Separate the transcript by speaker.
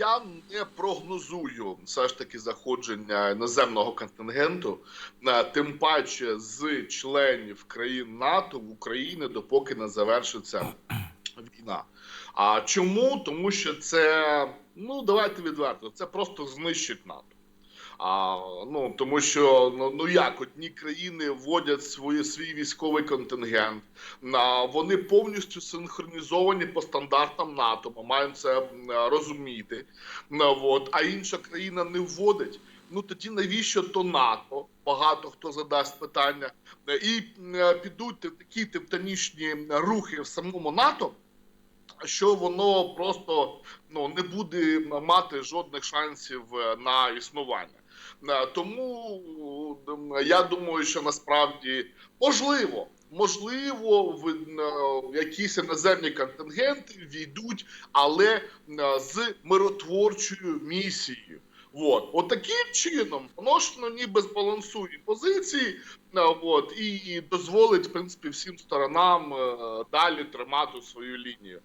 Speaker 1: Я не прогнозую все ж таки заходження іноземного контингенту, е, тим паче з членів країн НАТО в Україні, допоки не завершиться війна. А чому? Тому що це ну давайте відверто, це просто знищить НАТО. А, ну тому що ну, ну як одні країни вводять свої свій військовий контингент, а, вони повністю синхронізовані по стандартам НАТО. Ми маємо це розуміти. Ну, от, а інша країна не вводить. Ну тоді навіщо то НАТО? Багато хто задасть питання, і підуть такі тектонічні рухи в самому НАТО. Що воно просто ну не буде мати жодних шансів е, на існування. Е, Тому я думаю, що насправді можливо, можливо, в е, якісь іноземні контингенти війдуть, але з миротворчою місією. От, от чином воно ж ну, ніби збалансує позиції, от, і дозволить в принципі всім сторонам далі тримати свою лінію.